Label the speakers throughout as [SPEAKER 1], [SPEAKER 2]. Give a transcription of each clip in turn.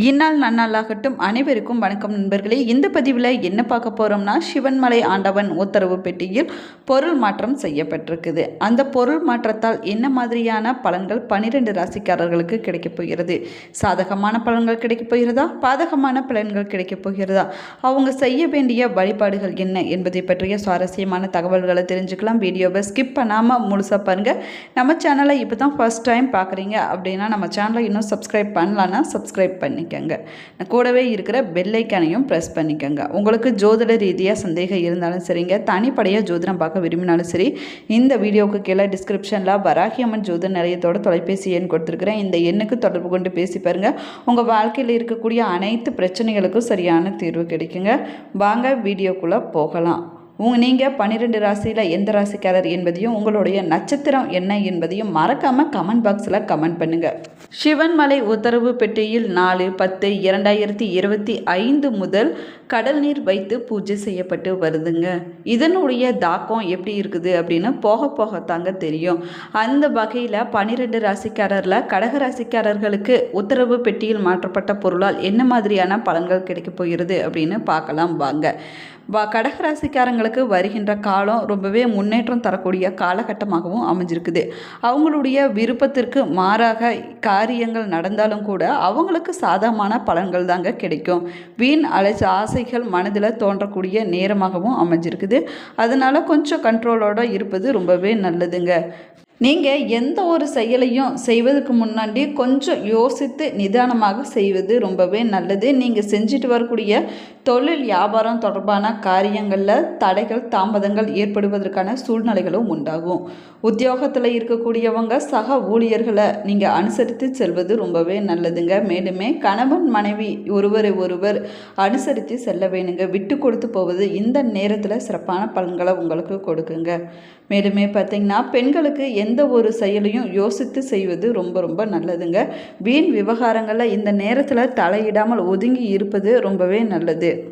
[SPEAKER 1] இந்நாள் நன்னாளாகட்டும். அனைவருக்கும் வணக்கம் நண்பர்களே. இந்த பதிவில் என்ன பார்க்க போகிறோம்னா சிவன்மலை ஆண்டவன் உத்தரவு பெட்டியில் பொருள் மாற்றம் செய்யப்பட்டிருக்குது. அந்த பொருள் மாற்றத்தால் என்ன மாதிரியான பலன்கள் பன்னிரெண்டு ராசிக்காரர்களுக்கு கிடைக்கப் போகிறது? சாதகமான பலன்கள் கிடைக்கப் போகிறதா? பாதகமான பலன்கள் கிடைக்கப் போகிறதா? அவங்க செய்ய வேண்டிய வழிபாடுகள் என்ன என்பதை பற்றிய சுவாரஸ்யமான தகவல்களை தெரிஞ்சுக்கலாம். வீடியோவை ஸ்கிப் பண்ணாமல் முழுசாக பாருங்கள் நம்ம சேனலை இப்போ தான் ஃபஸ்ட் டைம் பார்க்குறீங்க அப்படின்னா நம்ம சேனலை இன்னும் சப்ஸ்கிரைப் பண்ணலான்னா சப்ஸ்கிரைப் பண்ணிக்கோங்க. கூடவே இருக்கிற பெல்லைக்கானையும் ப்ரெஸ் பண்ணிக்கோங்க. உங்களுக்கு ஜோதிட ரீதியாக சந்தேகம் இருந்தாலும் சரிங்க. தனிப்படையாக ஜோதிடம் பார்க்க விரும்பினாலும் சரி இந்த வீடியோவுக்கு கீழே டிஸ்கிரிப்ஷனில் வராகியம்மன் ஜோதிட நிலையத்தோட தொலைபேசி எண் கொடுத்துருக்குறேன். இந்த எண்ணுக்கு தொடர்பு கொண்டு பேசி பாருங்கள் உங்கள் வாழ்க்கையில் இருக்கக்கூடிய அனைத்து பிரச்சனைகளுக்கும் சரியான தீர்வு கிடைக்குங்க. வாங்க வீடியோக்குள்ளே போகலாம். உங்க நீங்கள் பன்னிரெண்டு ராசியில் எந்த ராசிக்காரர் என்பதையும் உங்களுடைய நட்சத்திரம் என்ன என்பதையும் மறக்காமல் கமெண்ட் பாக்ஸில் கமெண்ட் பண்ணுங்கள் சிவன்மலை உத்தரவு பெட்டியில் நாலு பத்து இரண்டாயிரத்தி இருபத்தி ஐந்து முதல் கடல் நீர் வைத்து பூஜை செய்யப்பட்டு வருதுங்க. இதனுடைய தாக்கம் எப்படி இருக்குது அப்படின்னு போக போக தாங்க தெரியும். அந்த வகையில் பனிரெண்டு ராசிக்காரரில் கடக ராசிக்காரர்களுக்கு உத்தரவு பெட்டியில் மாற்றப்பட்ட பொருளால் என்ன மாதிரியான பலன்கள் கிடைக்கப் போகிறது அப்படின்னு பார்க்கலாம் வாங்க. வ கடகராசிக்காரங்களுக்கு வருகின்ற காலம் ரொம்பவே முன்னேற்றம் தரக்கூடிய காலகட்டமாகவும் அமைஞ்சிருக்குது. அவங்களுடைய விருப்பத்திற்கு மாறாக காரியங்கள் நடந்தாலும் கூட அவங்களுக்கு சாதகமான பலன்கள் தாங்க கிடைக்கும். வீண் அலைச்ச ஆசைகள் மனதில் தோன்றக்கூடிய நேரமாகவும் அமைஞ்சிருக்குது. அதனால் கொஞ்சம் கண்ட்ரோலோடு இருப்பது ரொம்பவே நல்லதுங்க. நீங்கள் எந்த ஒரு செயலையும் செய்வதற்கு முன்னாடி கொஞ்சம் யோசித்து நிதானமாக செய்வது ரொம்பவே நல்லது. நீங்கள் செஞ்சுட்டு வரக்கூடிய தொழில் வியாபாரம் தொடர்பான காரியங்களில் தடைகள் தாமதங்கள் ஏற்படுவதற்கான சூழ்நிலைகளும் உண்டாகும். உத்தியோகத்தில் இருக்கக்கூடியவங்க சக ஊழியர்களை நீங்கள் அனுசரித்து செல்வது ரொம்பவே நல்லதுங்க. மேலுமே கணவன் மனைவி ஒருவரை ஒருவர் அனுசரித்து செல்ல வேணுங்க. விட்டு கொடுத்து போவது இந்த நேரத்தில் சிறப்பான பலன்களை உங்களுக்கு கொடுக்குங்க. மேலுமே பார்த்திங்கன்னா பெண்களுக்கு எந்த எந்த ஒரு செயலையும் யோசித்து செய்வது ரொம்ப ரொம்ப நல்லதுங்க. வீண் விவகாரங்களில் இந்த நேரத்தில் தலையிடாமல் ஒதுங்கி இருப்பது ரொம்பவே நல்லது.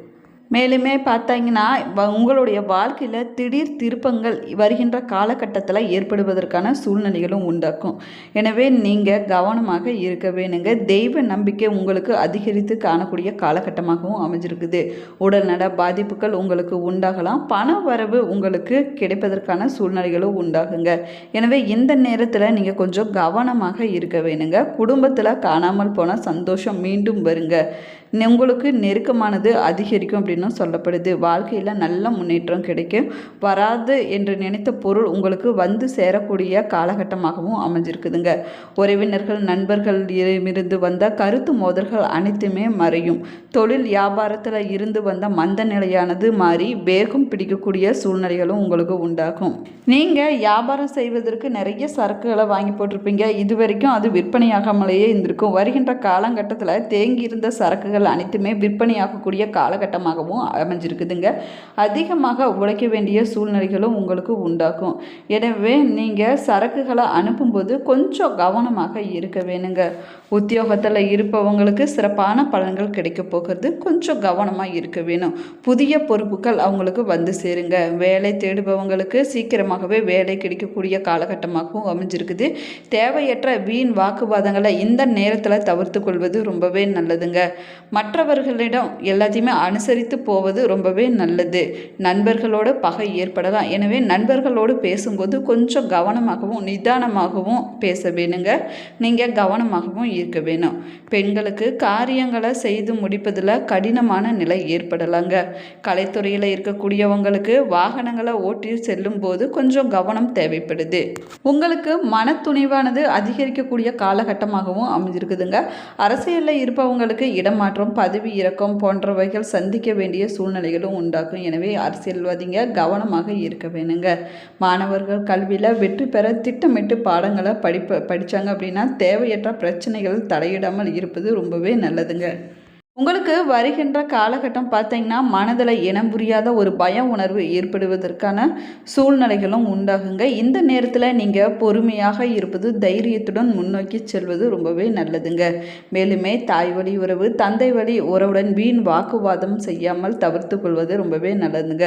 [SPEAKER 1] மேலுமே பார்த்தீங்கன்னா வ- உங்களுடைய வாழ்க்கையில் திடீர் திருப்பங்கள் வருகின்ற காலகட்டத்தில் ஏற்படுவதற்கான சூழ்நிலைகளும் உண்டாக்கும். எனவே நீங்கள் கவனமாக இருக்க வேணுங்க. தெய்வ நம்பிக்கை உங்களுக்கு அதிகரித்து காணக்கூடிய காலகட்டமாகவும் அமைஞ்சிருக்குது. உடல்நல பாதிப்புகள் உங்களுக்கு உண்டாகலாம். பண வரவு உங்களுக்கு கிடைப்பதற்கான சூழ்நிலைகளும் உண்டாகுங்க. எனவே இந்த நேரத்தில் நீங்கள் கொஞ்சம் கவனமாக இருக்க வேணுங்க. குடும்பத்தில் காணாமல் போன சந்தோஷம் மீண்டும் வருங்க. உங்களுக்கு நெருக்கமானது அதிகரிக்கும் அப்படின்னும் சொல்லப்படுது. வாழ்க்கையில் நல்ல முன்னேற்றம் கிடைக்கும். வராது என்று நினைத்த பொருள் உங்களுக்கு வந்து சேரக்கூடிய காலகட்டமாகவும் அமைஞ்சிருக்குதுங்க. உறவினர்கள் நண்பர்கள் இருந்து வந்த கருத்து மோதல்கள் அனைத்துமே மறையும். தொழில் வியாபாரத்தில் இருந்து வந்த மந்த நிலையானது மாறி வேகம் பிடிக்கக்கூடிய சூழ்நிலைகளும் உங்களுக்கு உண்டாகும். நீங்கள் வியாபாரம் செய்வதற்கு நிறைய சரக்குகளை வாங்கி போட்டிருப்பீங்க. இது வரைக்கும் அது விற்பனையாகாமலேயே இருந்திருக்கும். வருகின்ற காலகட்டத்தில் தேங்கி இருந்த சரக்குகள் அனைத்துமே விற்பனையாகக்கூடிய காலகட்டமாகவும் அமைஞ்சிருக்குதுங்க. அதிகமாக உழைக்க வேண்டிய சூழ்நிலைகளும் உங்களுக்கு உண்டாகும். எனவே நீங்கள் சரக்குகளை அனுப்பும்போது கொஞ்சம் கவனமாக இருக்க வேணுங்க. உத்தியோகத்தில் இருப்பவங்களுக்கு சிறப்பான பலன்கள் கிடைக்க போகிறது. கொஞ்சம் கவனமாக இருக்க வேணும். புதிய பொறுப்புகள் அவங்களுக்கு வந்து சேருங்க. வேலை தேடுபவங்களுக்கு சீக்கிரமாகவே வேலை கிடைக்கக்கூடிய காலகட்டமாகவும் அமைஞ்சிருக்குது. தேவையற்ற வீண் வாக்குவாதங்களை இந்த நேரத்தில் தவிர்த்து கொள்வது ரொம்பவே நல்லதுங்க. மற்றவர்களிடம் எல்லாத்தையுமே அனுசரித்து போவது ரொம்பவே நல்லது. நண்பர்களோட பகை ஏற்படலாம். எனவே நண்பர்களோடு பேசும்போது கொஞ்சம் கவனமாகவும் நிதானமாகவும் பேச வேணுங்க. நீங்கள் கவனமாகவும் இருக்க வேணும். பெண்களுக்கு காரியங்களை செய்து முடிப்பதில் கடினமான நிலை ஏற்படலாங்க. கலைத்துறையில் இருக்கக்கூடியவங்களுக்கு வாகனங்களை ஓட்டி செல்லும் போது கொஞ்சம் கவனம் தேவைப்படுது. உங்களுக்கு மன துணிவானது அதிகரிக்கக்கூடிய காலகட்டமாகவும் அமைஞ்சிருக்குதுங்க. அரசியலில் இருப்பவங்களுக்கு இடமாற்றம் பதவி இறக்கம் போன்றவைகள் சந்திக்க வேண்டிய சூழ்நிலைகளும் உண்டாகும் எனவே அரசியல்வாதிங்க கவனமாக இருக்க வேணுங்க. மாணவர்கள் கல்வியில் வெற்றி பெற திட்டமிட்டு பாடங்களை படிப்ப படித்தாங்க அப்படின்னா தேவையற்ற பிரச்சனைகள் தலையிடாமல் இருப்பது ரொம்பவே நல்லதுங்க. உங்களுக்கு வருகின்ற காலகட்டம் பார்த்தீங்கன்னா மனதில் இனம் புரியாத ஒரு பய உணர்வு ஏற்படுவதற்கான சூழ்நிலைகளும் உண்டாகுங்க. இந்த நேரத்தில் நீங்கள் பொறுமையாக இருப்பது தைரியத்துடன் முன்னோக்கி செல்வது ரொம்பவே நல்லதுங்க. மேலுமே தாய் வழி உறவு தந்தை வழி உறவுடன் வீண் வாக்குவாதம் செய்யாமல் தவிர்த்து கொள்வது ரொம்பவே நல்லதுங்க.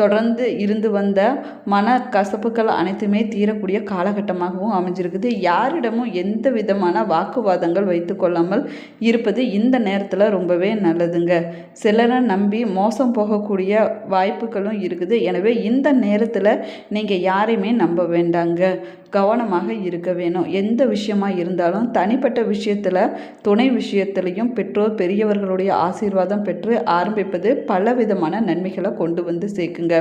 [SPEAKER 1] தொடர்ந்து இருந்து வந்த மன கசப்புகள் அனைத்துமே தீரக்கூடிய காலகட்டமாகவும் அமைஞ்சிருக்குது. யாரிடமும் எந்த விதமான வாக்குவாதங்கள் வைத்து கொள்ளாமல் இருப்பது இந்த நேரத்தில் ரொம்பவே நல்லதுங்க. சிலரை நம்பி மோசம் போகக்கூடிய வாய்ப்புகளும் இருக்குது. எனவே இந்த நேரத்தில் நீங்கள் யாரையுமே நம்ப வேண்டாங்க. கவனமாக இருக்க வேணும். எந்த விஷயமா இருந்தாலும் தனிப்பட்ட விஷயத்தில் துணை விஷயத்திலையும் பெற்றோர் பெரியவர்களுடைய ஆசீர்வாதம் பெற்று ஆரம்பிப்பது பல விதமான நன்மைகளை கொண்டு வந்து சேர்க்குங்க.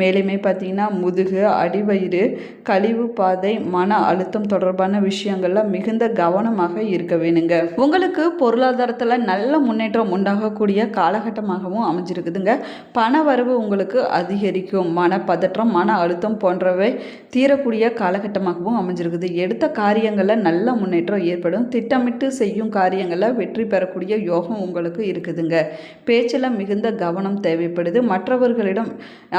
[SPEAKER 1] மேலுமே பார்த்தீங்கன்னா முதுகு அடிவயிறு கழிவு பாதை மன அழுத்தம் தொடர்பான விஷயங்கள்ல மிகுந்த கவனமாக இருக்க வேணுங்க. உங்களுக்கு பொருளாதாரத்தில் நல்ல முன்னேற்றம் உண்டாகக்கூடிய காலகட்டமாகவும் அமைஞ்சிருக்குதுங்க. பண வரவு உங்களுக்கு அதிகரிக்கும். மன பதற்றம் மன அழுத்தம் போன்றவை தீரக்கூடிய காலகட்டமாகவும் அமைஞ்சிருக்குது. எடுத்த காரியங்களில் நல்ல முன்னேற்றம் ஏற்படும். திட்டமிட்டு செய்யும் காரியங்களில் வெற்றி பெறக்கூடிய யோகம் உங்களுக்கு இருக்குதுங்க. பேச்சில் மிகுந்த கவனம் தேவைப்படுது. மற்றவர்களிடம்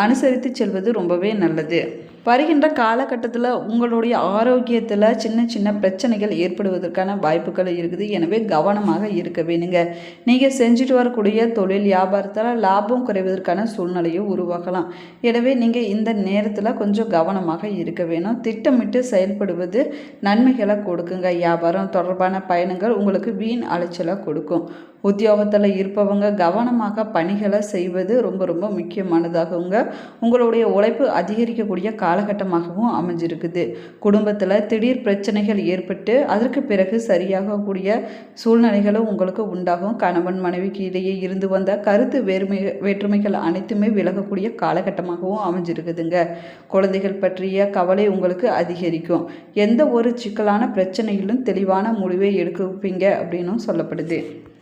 [SPEAKER 1] அனுசரித்து செல்வது ரொம்பவே நல்லது. வருகின்ற காலகட்டத்தில் உங்களுடைய ஆரோக்கியத்தில் சின்ன சின்ன பிரச்சனைகள் ஏற்படுவதற்கான வாய்ப்புகள் இருக்குது. எனவே கவனமாக இருக்க வேணுங்க. நீங்கள் செஞ்சுட்டு வரக்கூடிய தொழில் வியாபாரத்தில் லாபம் குறைவதற்கான சூழ்நிலையும் உருவாகலாம் எனவே நீங்கள் இந்த நேரத்தில் கொஞ்சம் கவனமாக இருக்க வேணும். திட்டமிட்டு செயல்படுவது நன்மைகளை கொடுக்குங்க. வியாபாரம் தொடர்பான பயணங்கள் உங்களுக்கு வீண் அலைச்சலை கொடுக்கும். உத்தியோகத்தில் இருப்பவங்க கவனமாக பணிகளை செய்வது ரொம்ப ரொம்ப முக்கியமானதாகுங்க. உங்களுடைய உழைப்பு அதிகரிக்கக்கூடிய காலகட்டமாகவும் அமைஞ்சிருக்குது. குடும்பத்தில் திடீர் பிரச்சனைகள் ஏற்பட்டு அதற்கு பிறகு சரியாகக்கூடிய சூழ்நிலைகளும் உங்களுக்கு உண்டாகும். கணவன் மனைவிக்கு இடையே இருந்து வந்த கருத்து வேறுமை வேற்றுமைகள் அனைத்துமே விலகக்கூடிய காலகட்டமாகவும் அமைஞ்சிருக்குதுங்க. குழந்தைகள் பற்றிய கவலை உங்களுக்கு அதிகரிக்கும். எந்த ஒரு சிக்கலான பிரச்சனையிலும் தெளிவான முடிவை எடுப்பீங்க அப்படின்னும் சொல்லப்படுது.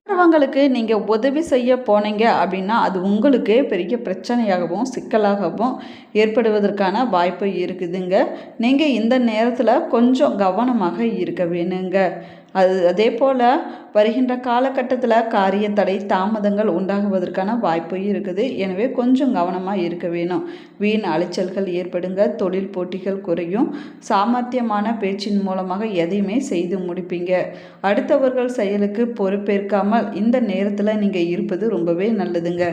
[SPEAKER 1] மற்றவங்களுக்கு நீங்கள் உதவி செய்ய போனீங்க அப்படின்னா அது உங்களுக்கே பெரிய பிரச்சனையாகவும் சிக்கலாகவும் ஏற்படுவதற்கான வாய்ப்பு இருக்குதுங்க. நீங்கள் இந்த நேரத்தில் கொஞ்சம் கவனமாக இருக்க வேணுங்க. அது அதே போல் வருகின்ற காலகட்டத்தில் காரிய தடை தாமதங்கள் உண்டாகுவதற்கான வாய்ப்பு இருக்குது. எனவே கொஞ்சம் கவனமாக இருக்க வேணும். வீண் அலைச்சல்கள் ஏற்படுங்க தொழில் போட்டிகள் குறையும். சாமர்த்தியமான பேச்சின் மூலமாக எதையுமே செய்து முடிப்பீங்க. அடுத்தவர்கள் செயலுக்கு பொறுப்பேற்காமல் இந்த நேரத்தில் நீங்கள் இருப்பது ரொம்பவே நல்லதுங்க.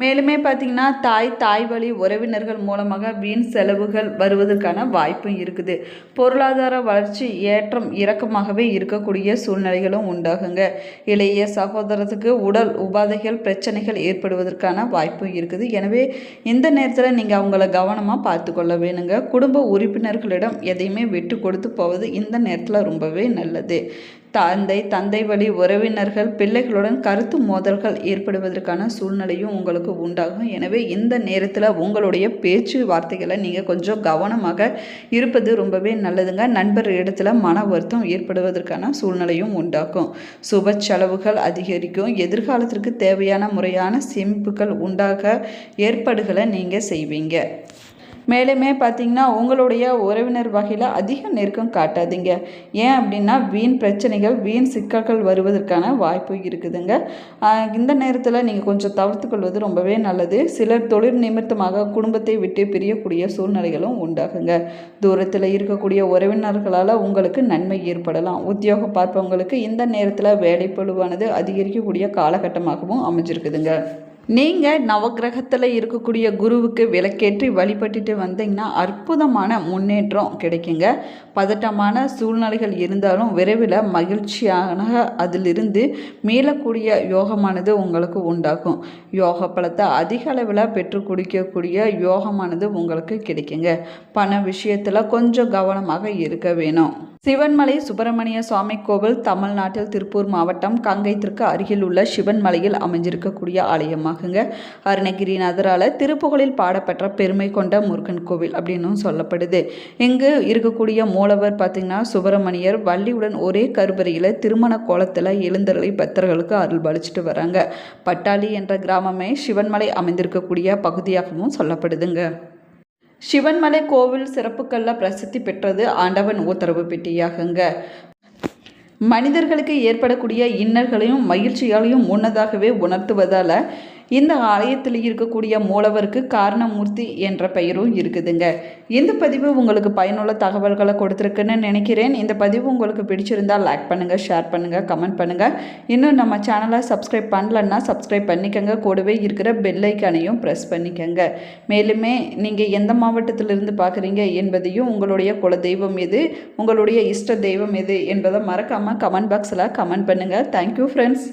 [SPEAKER 1] மேலுமே பார்த்திங்கன்னா தாய் தாய் வழி உறவினர்கள் மூலமாக வீண் செலவுகள் வருவதற்கான வாய்ப்பும் இருக்குது. பொருளாதார வளர்ச்சி ஏற்றம் இறக்கமாகவே இருக்கக்கூடிய சூழ்நிலைகளும் உண்டாகுங்க. இளைய சகோதரத்துக்கு உடல் உபாதைகள் பிரச்சனைகள் ஏற்படுவதற்கான வாய்ப்பும் இருக்குது. எனவே இந்த நேரத்தில் நீங்கள் அவங்கள கவனமாக பார்த்து கொள்ள வேணுங்க. குடும்ப உறுப்பினர்களிடம் எதையுமே விட்டு கொடுத்து போவது இந்த நேரத்தில் ரொம்பவே நல்லது. தந்தை தந்தை வழி உறவினர்கள் பிள்ளைகளுடன் கருத்து மோதல்கள் ஏற்படுவதற்கான சூழ்நிலையும் உங்களுக்கு உண்டாகும். எனவே இந்த நேரத்தில் உங்களுடைய பேச்சு வார்த்தைகளை நீங்கள் கொஞ்சம் கவனமாக இருப்பது ரொம்பவே நல்லதுங்க. நண்பர் இடத்துல மன வருத்தம் ஏற்படுவதற்கான சூழ்நிலையும் உண்டாக்கும். சுப செலவுகள் அதிகரிக்கும். எதிர்காலத்திற்கு தேவையான முறையான சேமிப்புகள் உண்டாக ஏற்பாடுகளை நீங்கள் செய்வீங்க. மேலுமே பார்த்தீங்கன்னா உங்களுடைய உறவினர் வகையில் அதிக நெருக்கம் காட்டாதீங்க. ஏன் அப்படின்னா வீண் பிரச்சனைகள் வீண் சிக்கல்கள் வருவதற்கான வாய்ப்பு இருக்குதுங்க. இந்த நேரத்தில் நீங்கள் கொஞ்சம் தவிர்த்துக்கொள்வது ரொம்பவே நல்லது. சிலர் தொழில் நிமித்தமாக குடும்பத்தை விட்டு பிரியக்கூடிய சூழ்நிலைகளும் உண்டாகுங்க. தூரத்தில் இருக்கக்கூடிய உறவினர்களால் உங்களுக்கு நன்மை ஏற்படலாம். உத்தியோகம் பார்ப்பவங்களுக்கு இந்த நேரத்தில் வேலைப்பழுவானது அதிகரிக்கக்கூடிய காலகட்டமாகவும் அமைஞ்சிருக்குதுங்க. நீங்கள் நவக்கிரகத்தில் இருக்கக்கூடிய குருவுக்கு விளக்கேற்றி வழிபட்டுட்டு வந்தீங்கன்னா அற்புதமான முன்னேற்றம் கிடைக்குங்க. பதட்டமான சூழ்நிலைகள் இருந்தாலும் விரைவில் மகிழ்ச்சியான அதிலிருந்து மீளக்கூடிய யோகமானது உங்களுக்கு உண்டாகும். யோக பலத்தை அதிக அளவில் பெற்று குடிக்கக்கூடிய யோகமானது உங்களுக்கு கிடைக்குங்க. பண விஷயத்தில் கொஞ்சம் கவனமாக இருக்க வேணும். சிவன்மலை சுப்பிரமணிய சுவாமி கோவில் தமிழ்நாட்டில் திருப்பூர் மாவட்டம் கங்கைத்திற்கு அருகில் உள்ள சிவன்மலையில் அமைஞ்சிருக்கக்கூடிய ஆலயமாகுங்க. அருணகிரிநாதரால் திருப்புகழில் பாடப்பெற்ற பெருமை கொண்ட முருகன் கோவில் அப்படின்னும் சொல்லப்படுது. இங்கு இருக்கக்கூடிய மூலவர் பார்த்திங்கன்னா சுப்பிரமணியர் வள்ளியுடன் ஒரே கருவறையில் திருமண கோலத்தில் எழுந்தருளை பக்தர்களுக்கு அருள் பலிச்சிட்டு வராங்க. பட்டாளி என்ற கிராமமே சிவன்மலை அமைந்திருக்கக்கூடிய பகுதியாகவும் சொல்லப்படுதுங்க. சிவன்மலை கோவில் சிறப்புக்கள்ல பிரசித்தி பெற்றது ஆண்டவன் உத்தரவு பெட்டியாகுங்க. மனிதர்களுக்கு ஏற்படக்கூடிய இன்னல்களையும் மகிழ்ச்சியாலையும் முன்னதாகவே உணர்த்துவதால் இந்த ஆலயத்தில் இருக்கக்கூடிய மூலவருக்கு காரணமூர்த்தி என்ற பெயரும் இருக்குதுங்க. இந்த பதிவு உங்களுக்கு பயனுள்ள தகவல்களை கொடுத்துருக்குன்னு நினைக்கிறேன். இந்த பதிவு உங்களுக்கு பிடிச்சிருந்தால் லைக் பண்ணுங்கள் ஷேர் பண்ணுங்கள் கமெண்ட் பண்ணுங்கள் இன்னும் நம்ம சேனலை சப்ஸ்கிரைப் பண்ணலன்னா சப்ஸ்கிரைப் பண்ணிக்கோங்க. கூடவே இருக்கிற பெல்லைக்கானையும் ப்ரெஸ் பண்ணிக்கோங்க. மேலுமே நீங்கள் எந்த மாவட்டத்திலிருந்து பார்க்குறீங்க என்பதையும் உங்களுடைய குல தெய்வம் எது உங்களுடைய இஷ்ட தெய்வம் எது என்பதை மறக்காமல் கமெண்ட் பாக்ஸில் கமெண்ட் பண்ணுங்கள் தேங்க்யூ ஃப்ரெண்ட்ஸ்